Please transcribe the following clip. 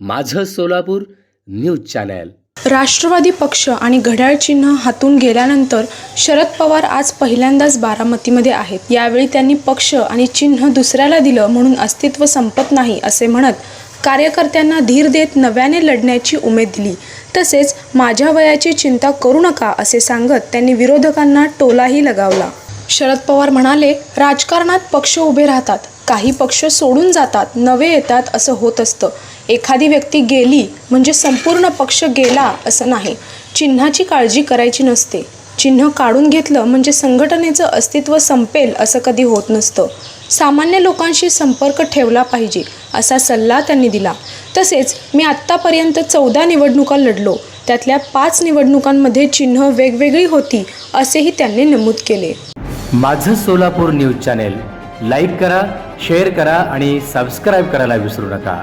माझं Solapur news channel. Rashtrawadi पक्ष आणि घड्याळ चिन्ह हातून गेल्यानंतर शरद पवार आज पहिल्यांदाच बारामतीमध्ये आहेत. यावेळी त्यांनी पक्ष आणि चिन्ह दुसऱ्याला दिलं म्हणून अस्तित्व संपत नाही असे म्हणत कार्यकर्त्यांना धीर देत नव्याने लढण्याची उमेद दिली. तसेच माझ्या वयाची चिंता करू नका असे सांगत त्यांनी विरोधकांना टोलाही लगावला. शरद पवार म्हणाले राजकारणात पक्ष उभे राहतात. काही पक्ष सोडून जातात नवे येतात असं होत असतं. एखादी व्यक्ती गेली म्हणजे संपूर्ण पक्ष गेला असं नाही. चिन्हाची काळजी करायची नसते. चिन्ह काढून घेतलं म्हणजे संघटनेचं अस्तित्व संपेल असं कधी होत नसतं. सामान्य लोकांशी संपर्क ठेवला पाहिजे असा सल्ला त्यांनी दिला. तसेच मी आत्तापर्यंत चौदा निवडणुका लढलो. त्यातल्या पाच निवडणुकांमध्ये चिन्ह वेगवेगळी होती असेही त्यांनी नमूद केले. माझं सोलापूर न्यूज चॅनेल लाईक करा शेअर करा आणि सबस्क्राईब करायला विसरू नका.